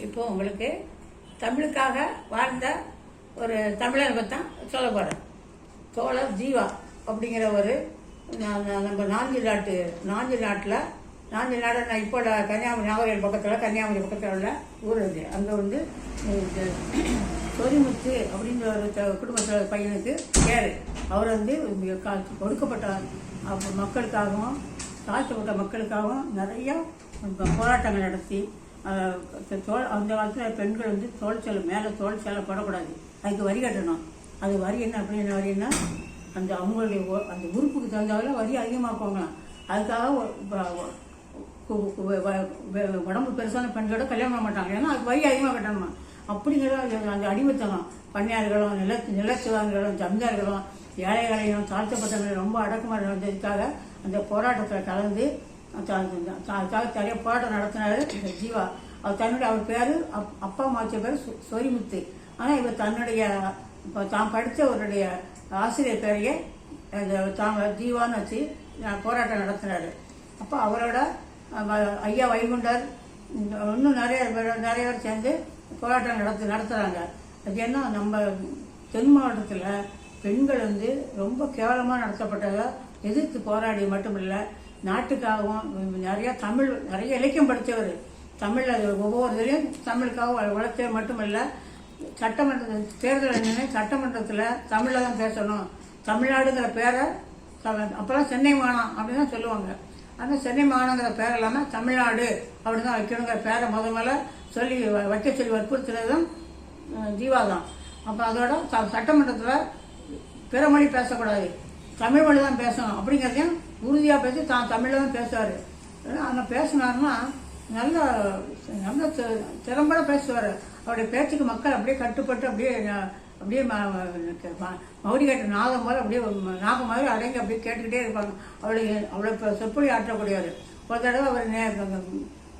இப்போ உங்களுக்கு தமிழுக்காக வாழ்ந்த ஒரு தமிழனை பற்றி தான் சொல்ல போகிறேன் தோழர் ஜீவா அப்படிங்கிற ஒரு நம்ம நாஞ்சி நாட்டு நாஞ்சி நாட்டில் நாஞ்சி நாடு நான் இப்போ கன்னியாகுமரி நாகரிகள் பக்கத்தில் கன்னியாகுமரி பக்கத்தில் உள்ள ஊர் அது அங்கே வந்து இது சொரிமுத்து ஒரு குடும்பத்தில் பையனுக்கு பேர். அவர் வந்து கா- ஒடுக்கப்பட்ட மக்களுக்காகவும் தாழ்த்தப்பட்ட மக்களுக்காகவும் நிறையா போராட்டங்கள் நடத்தி தோல் அந்த காலத்தில் பெண்கள் வந்து தோல் சேலை மேலே தோல் சேலை போடக்கூடாது. அதுக்கு வரி கட்டணும். அது வரி என்ன அப்படி என்ன வரின்னா அந்த அவங்களுடைய அந்த உறுப்புக்கு தகுந்தால வரி அதிகமாக போகலாம். அதுக்காக உடம்பு பெருசான பெண்களோட கல்யாணம் பண்ண மாட்டாங்க. ஏன்னா அது வரி அதிகமாக கட்டணுமா? அப்படிங்கிற அந்த- அந்த அடிமைத்தனம். பண்ணையார்களும் நில நிலச்சுவான்களும் ஜமீன்தார்களும் ஏழைகளையும் தாழ்த்தப்பட்டவர்களையும் ரொம்ப அடக்குமுறை நடந்ததுக்காக அந்த போராட்டத்தில் கலந்து த- போராட்டம் நடத்தினாரு ஜீவா. அவர் தன்னுடைய அவர் பேர் அப் அப்பா மாற்றிய பேர் சொ- சொரிமுத்து. ஆனால் இவர் தன்னுடைய இப்போ தான் படித்தவருடைய ஆசிரியர் பேரையே அந்த தான் ஜீவான்னு வச்சு போராட்டம் நடத்தினார். அப்போ அவரோட ஐயா வைகுண்டர் இன்னும் நிறைய பேர் நிறைய பேர் சேர்ந்து போராட்டம் நடத்து நடத்துகிறாங்க அது என்ன நம்ம தென் மாவட்டத்தில் பெண்கள் வந்து ரொம்ப கேவலமாக நடத்தப்பட்டதை எதிர்த்து போராடி மட்டும் இல்லை நாட்டுக்காகவும் நிறைய தமிழ் நிறைய இலக்கியம் படித்தவர். தமிழில் ஒவ்வொரு இதுலையும் தமிழுக்காக வளர்த்தவர் மட்டும் இல்லை சட்டமன்ற தேர்தல் என்னன்னு சட்டமன்றத்தில் தமிழில் தான் பேசணும். தமிழ்நாடுங்கிற பேரை அப்போல்லாம் சென்னை மாணம் அப்படின்னு தான் சொல்லுவாங்க. ஆனால் சென்னை மாணங்கிற பேர் இல்லாமல் தமிழ்நாடு அப்படின்னு தான் வைக்கணுங்கிற பேரை முத முதல்ல சொல்லி வைக்க சொல்லி வற்புறுத்துறதும் ஜீவா தான் அப்போ அதோட ச- சட்டமன்றத்தில் பிற மொழி பேசக்கூடாது. தமிழ் மொழி தான் பேசணும் அப்படிங்கிறதையும் உறுதியாக பேசி தான் தமிழில் தான் பேசுவார் ஆனால் பேசினாருன்னா நல்ல நல்ல திறம்பட பேசுவார். அவருடைய பேச்சுக்கு மக்கள் அப்படியே கட்டுப்பட்டு அப்படியே அப்படியே ம- மௌரி கட்ட நாகம் போல அப்படியே நாகம் மாதிரி அடங்கி அப்படியே கேட்டுக்கிட்டே இருப்பாங்க. அவளுடைய அவ்வளோ இப்போ சொற்பொழி ஆற்றக்கூடியவர் ஒரு தடவை அவர்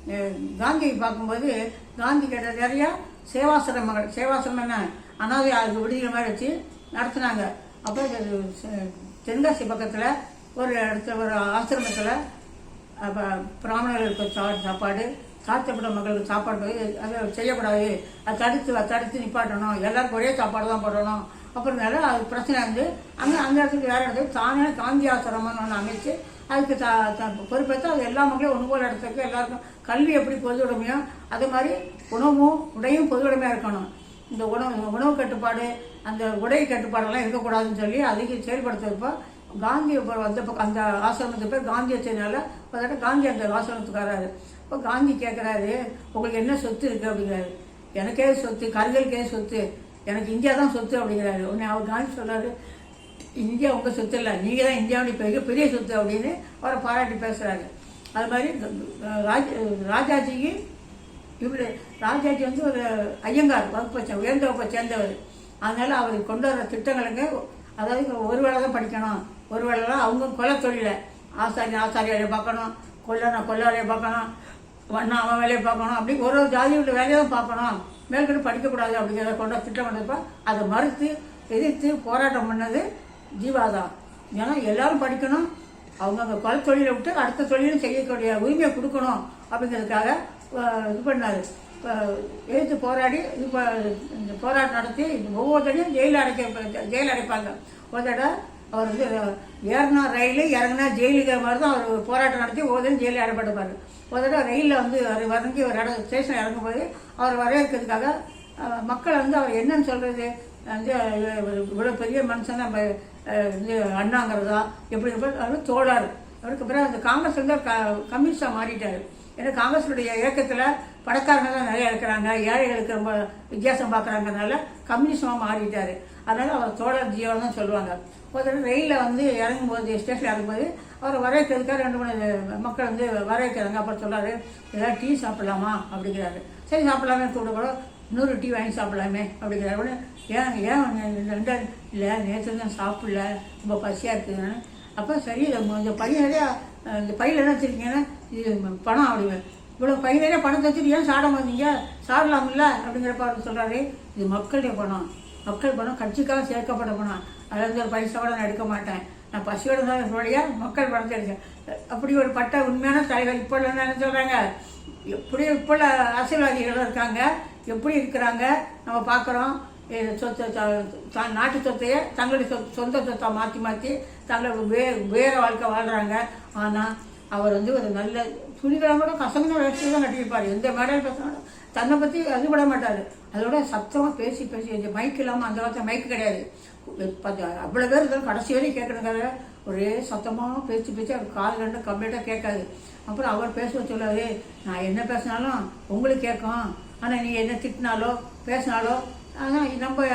நே- காந்தியை பார்க்கும்போது காந்தி கேட்ட நிறையா சேவாசிரமங்கள் சேவாசிரமம் என்ன? அனாதை ஆளுக்கு விடுகிற மாதிரி வச்சு நடத்துனாங்க. அப்போ செ- தென்காசி பக்கத்தில் ஒரு இடத்துல ஒரு ஆசிரமத்தில் அப்போ பிராமணர்களுக்கு சா சாப்பாடு சாத்தப்பட்ட மக்களுக்கு சாப்பாடு அதை செய்யக்கூடாது அதை தடுத்து அதை தடுத்து நிப்பாட்டணும். எல்லாருக்கும் ஒரே சாப்பாடு தான் போடணும். அப்புறமேல அது பிரச்சனை வந்து அங்கே அந்த இடத்துக்கு வேறு இடத்துக்கு தானே காந்தி ஆசிரமம்னு ஒன்று அமைச்சு அதுக்கு த பொறுப்பேற்ற பொறுப்பேற்று அது எல்லா மக்களையும் ஒன்று போல் இடத்துக்கு எல்லாருக்கும் கல்வி எப்படி பொது உடைமையோ அதே மாதிரி உணவும் உடையும் பொது உடைமையாக இருக்கணும். இந்த உணவு உணவு கட்டுப்பாடு அந்த உடை கட்டுப்பாடெல்லாம் இருக்கக்கூடாதுன்னு சொல்லி அதுக்கு செயல்படுத்துறப்போ காந்தி இப்போ வந்தப்போ அந்த ஆசிரமத்துக்கு பேர் காந்தி வச்சதுனால பார்த்தா காந்தி அந்த ஆசிரமத்துக்காராரு இப்போ காந்தி கேட்குறாரு உங்களுக்கு என்ன சொத்து இருக்குது அப்படிங்கிறாரு. எனக்கே சொத்து கருங்கலுக்கே சொத்து. எனக்கு இந்தியா தான் சொத்து அப்படிங்கிறாரு. உடனே அவர் காந்தி சொல்கிறாரு இந்தியா உங்கள் சொத்து இல்லை. நீங்கள் தான் இந்தியாவுடைய பெரிய பெரிய சொத்து அப்படின்னு அவரை பாராட்டி பேசுகிறாரு அது மாதிரி ராஜ் ராஜாஜிக்கு இவர் ராஜாஜி வந்து ஒரு ஐயங்கார் வகுப்பை உயர்ந்த வகுப்பை சேர்ந்தவர். அதனால அவர் கொண்டு வர திட்டங்களுக்கு அதாவது ஒரு வேளை தான் படிக்கணும். ஒரு வேளைலாம் அவங்க கொலை தொழிலை. ஆசாரி ஆசாரியாரை பார்க்கணும் கொல்லனை வேலையை பார்க்கணும் வண்ணா அவன் வேலையை பார்க்கணும் அப்படி ஒரு ஒரு ஜாதியோட வேலையை தான் பார்க்கணும். மேற்கொண்டு படிக்கக்கூடாது அப்படிங்கிறத கொண்ட திட்டம் வந்தப்போ. அதை மறுத்து எதிர்த்து போராட்டம் பண்ணது ஜீவாதான் ஏன்னா எல்லாரும் படிக்கணும். அவங்கவுங்க கொலை தொழிலை விட்டு அடுத்த தொழிலும் செய்யக்கூடிய உரிமையை கொடுக்கணும் அப்படிங்கிறதுக்காக இது பண்ணார். எழுத்து போராடி இது இந்த போராட்டம் நடத்தி ஒவ்வொருத்தரையும் ஜெயிலில் அடைக்க ஜெயில் அடைப்பாங்க. ஒரு தடவை அவர் வந்து ஏறினா ரயில் இறங்கினா ஜெயிலுக்கு மாதிரி தான் அவர் போராட்டம் நடத்தி ஒவ்வொருத்தரும் ஜெயிலில் அடைப்பட்டுப்பார். ஒரு தடவை ரயிலில் வந்து அவர் வரைஞ்சி ஒரு இடம் ஸ்டேஷன் இறங்கும்போது அவர் வரவேற்கிறதுக்காக மக்கள் வந்து அவர் என்னன்னு சொல்கிறது வந்து இவ்வளோ பெரிய மனுஷன் நம்ம வந்து இது அண்ணாங்கிறதா? எப்படி அவர் தோழர். அவருக்கு பிறகு அந்த காங்கிரஸ் வந்து க கம்யூனிஸ்டாக மாறிட்டார். ஏன்னா காங்கிரஸுடைய இயக்கத்தில் பணக்காரங்க தான் நிறைய இருக்கிறாங்க ஏழைகளுக்கு ரொம்ப வித்தியாசம் பார்க்குறாங்கனால கம்யூனிஸ்டமாக மாறிட்டார். அதனால் அவர் தோழர் ஜீவன் தான் சொல்லுவாங்க. ஒரு வெயிலில் ரயிலில் வந்து இறங்கும்போது ஸ்டேஷன் இறங்கும்போது அவரை வரவேற்கிறதுக்காக ரெண்டு மூணு மக்கள் வந்து வரவேற்கிறாங்க. அப்புறம் சொல்கிறாரு ஏதாவது டீ சாப்பிடலாமா? அப்படிங்கிறாரு. சரி சாப்பிடலாமே கூட கூட இன்னொரு டீ வாங்கி சாப்பிடலாமே அப்படிங்கிறாரு. உடனே ஏன் ஏன் ரெண்டு இல்லை நேற்று தான் சாப்பிடல? ரொம்ப பசியாக இருக்குதுன்னு அப்போ சரி இந்த பையன் நிறையா இந்த பையில் என்ன வச்சுருக்கீங்கன்னா இது பணம் அப்படி இவ்வளோ பை பணம் பணத்தை வச்சுட்டு ஏன் சாப்பிட மாட்டீங்க? சாப்பிடலாம்ல அப்படிங்கிறப்ப அவர் சொல்கிறாரு இது மக்களுடைய பணம். மக்கள் பணம் கட்சிக்காக சேர்க்கப்பட்ட பணம் அதில் இருந்து ஒரு பைசா கூட நான் எடுக்க மாட்டேன். நான் பசியோட தான் சொல்லியா மக்கள் படைச்சிருக்கேன் அப்படி ஒரு பட்ட உண்மையான தலைவர் இப்போ என்ன சொல்கிறாங்க எப்படி இப்போ அரசியல்வாதிகளும் இருக்காங்க? எப்படி இருக்கிறாங்க? நம்ம பார்க்குறோம் சொத்து நாட்டு சொத்தையே தங்களுடைய சொத் சொந்த சொத்தை மாற்றி மாற்றி தங்களோட வே வேறு வாழ்க்கை வாழ்கிறாங்க ஆனால் அவர் வந்து ஒரு நல்ல துணிகரம் கூட கசங்கின தான் கட்டியிருப்பார். எந்த மேடையில் பேசினாலும் தன்னை பற்றி அது விட மாட்டார். அதோட சத்தமாக பேசி பேசி இந்த மைக் இல்லாமல் அந்த காலத்தில் மைக் கிடையாது. அவ்வளோ பேர் இருந்தாலும் கடைசி வரையும் கேட்கணுங்கிறத ஒரே சத்தமாக பேசி பேசி அவர் கால் கண்டு கம்ப்ளீட்டாக கேட்காது. அப்புறம் அவர் பேச சொல்லாரு நான் என்ன பேசினாலும் உங்களுக்கு கேட்கும். ஆனால் நீ என்ன திட்டினாலோ பேசினாலோ ஆனால் நம்ம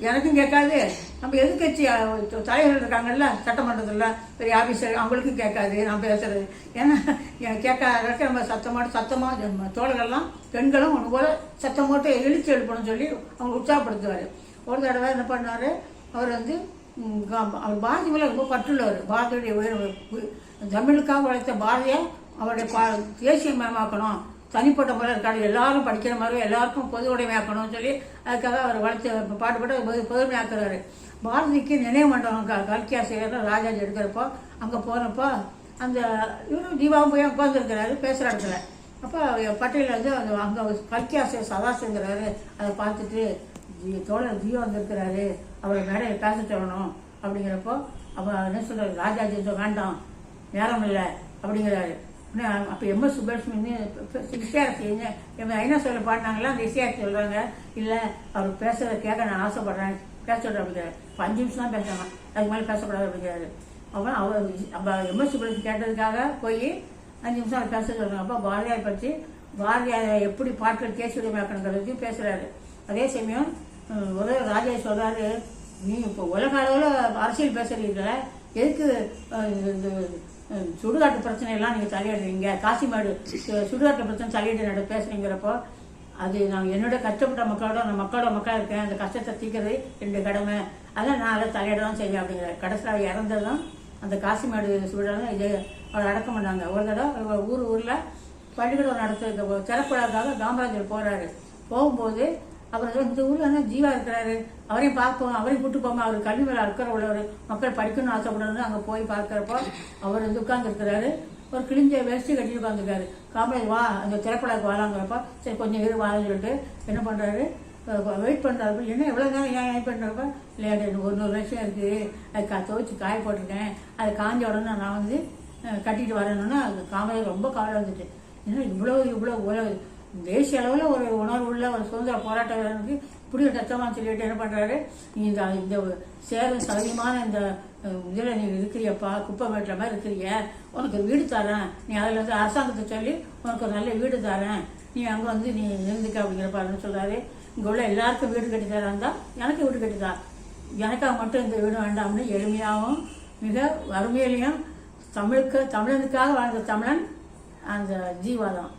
எனக்கும் கேட்காது. நம்ம எதிர்கட்சி தலைவர்கள் இருக்காங்கல்ல சட்டமன்றத்தில் பெரிய ஆஃபீஸர் அவங்களுக்கும் கேட்காது நான் பேசுகிறது ஏன்னா கேட்காத நம்ம சத்தமாக சத்தமாக நம்ம தோழர்கள்லாம் பெண்களும் ஒன்று போல சத்தம் போட்டு எழுச்சி எழுப்பணும்னு சொல்லி அவங்க உற்சாகப்படுத்துவார். ஒரு தடவை என்ன பண்ணார்? அவர் வந்து கா- அவர் பாரதி மேலே ரொம்ப பற்றுள்ளவர். பாரதியுடைய உயர் தமிழுக்காக உழைத்த பாரதியை அவருடைய பா தேசியமயமாக்கணும் தனிப்பட்ட முறை இருக்காது எல்லாரும் படிக்கிற மாதிரி எல்லாருக்கும் பொது உடைமையாக்கணும்னு சொல்லி அதுக்காக அவர் வளர்த்து பாடுபட்டு பொது பொதுமையாக்குறாரு பாரதிக்கு நினைவு மண்டபம் க கல்கி ஆசிரியர் ராஜாஜி எடுக்கிறப்போ அங்கே போனப்போ அந்த இவரும் தீபாவும் போய் உட்காந்துருக்கிறாரு பேசுகிற இடத்துல. அப்போ பட்டியலில் வந்து அந்த அங்கே கல்கி ஆசிரியர் சதாசிங்கிறாரு அதை பார்த்துட்டு தோழர் ஜீவா வந்திருக்கிறாரு. அவரை மேடையில் பேச சொல்லணும் அப்படிங்கிறப்போ அப்போ என்ன சொல்கிறார் ராஜாஜி வேண்டாம் நேரம் இல்லை அப்படிங்கிறாரு. அப்போ எம்எஸ் சுப்பலட்சுமி இசையாசி எம். ஐநா சொல்ல பாடினாங்களா? அந்த இசையாசி சொல்கிறாங்க இல்லை அவர் பேசுகிறத கேட்க நான் ஆசைப்படுறேன். பேச சொல்கிறேன் அப்படிங்கிறாரு அஞ்சு நிமிஷம் தான் பேசுறாங்க. அதுக்கு மேலே பேசக்கூடாது அப்படிங்கிறாரு அப்புறம் அவர் அப்போ எம்எஸ் சுப்பலட்சுமி கேட்டதுக்காக போய் அஞ்சு நிமிஷம் அவர் பேச சொல்கிறாங்க அப்போ பாரதியார் பற்றி பாரதியார் எப்படி பாட்டில் கேசி உரிமையாக்கணுங்கிறது பேசுகிறாரு அதே சமயம் ஒரே ஒரு ராஜா சொல்கிறாரு நீ இப்போ உலக அளவில் அரசியல் பேசுறீங்கள எதுக்கு இந்த சுடுகாட்டு பிரச்சனை எல்லாம் நீங்கள் தலையிடுறீங்க காசிமாடு சுடுகாட்டு பிரச்சனை தலையிட்டு நட பேசுறீங்கிறப்போ அது நான் என்னோட கஷ்டப்பட்ட மக்களோட நான் மக்களோட மக்களாக இருக்கேன். அந்த கஷ்டத்தை தீக்கிறது என்னுடைய கடமை. அதான் நான் அதை தலையிட தான் செய்வேன் அப்படிங்கிற. கடைசியில் இறந்ததும் அந்த காசிமாடு சுடுகாடு இது அவளை அடக்கம் பண்ணாங்க. ஒரு தடவை ஊர் ஊரில் பள்ளிக்கூடம் நடத்துறது திறப்படாதாக காமராஜர் போறாரு. போகும்போது அப்புறம் இந்த ஊர்ல என்ன ஜீவா இருக்கிறாரு. அவரையும் பார்ப்போம். அவரையும் கூட்டு போமா அவர் கல்வி மேல அக்கறை உள்ளவர். மக்கள் படிக்கணும்னு ஆசைப்படுறது அங்க போய் பார்க்கறப்போ அவர் வந்து உட்கார்ந்து இருக்கிறாரு ஒரு கிழிஞ்ச வேஸ்ட்டு கட்டி உட்காந்துருக்காரு காமராஜ் வா அந்த திரைப்படாக்கு வாழாங்கிறப்ப சரி கொஞ்சம் இரு வாழன்னு சொல்லிட்டு என்ன பண்றாரு? வெயிட் பண்ணுறாரு என்ன எவ்வளோ நேரம் ஏன் வெயிட் பண்ணுறப்ப இல்லையா எனக்கு ஒரு நூறு வருஷம் இருக்குது அது கா துவைச்சு காய போட்டிருக்கேன். அது காஞ்ச உடனே நான் வந்து கட்டிட்டு வரணும்னா அது காமராஜ் ரொம்ப காலம் வந்துட்டு. ஏன்னா இவ்வளோ இவ்வளோ உலக தேசிய அளவில் ஒரு உணர்வு உள்ள ஒரு சுதந்திர போராட்ட வீரனுக்கு இப்படி ஒரு சத்தமாக சொல்லிட்டு என்ன பண்ணுறாரு நீ இந்த இந்த சேரும் சதவீதமான இந்த இதில் நீ இருக்கிறியப்பா குப்பை வெட்டுற மாதிரி இருக்கிறிய. உனக்கு ஒரு வீடு தரேன். நீ அதில் வந்து அரசாங்கத்தை சொல்லி உனக்கு ஒரு நல்ல வீடு தரேன். நீ அங்கே வந்து நீ இருந்துக்க அப்படிங்கிறப்பாருன்னு சொல்கிறாரு இங்கே உள்ள எல்லாருக்கும் வீடு கட்டி தான் எனக்கு வீடு கட்டி தான் எனக்காக மட்டும் இந்த வீடு வேண்டாம்னு எளிமையாகவும் மிக வறுமையிலையும் தமிழுக்கு தமிழனுக்காக வாழ்ந்த தமிழன் அந்த ஜீவாதான்.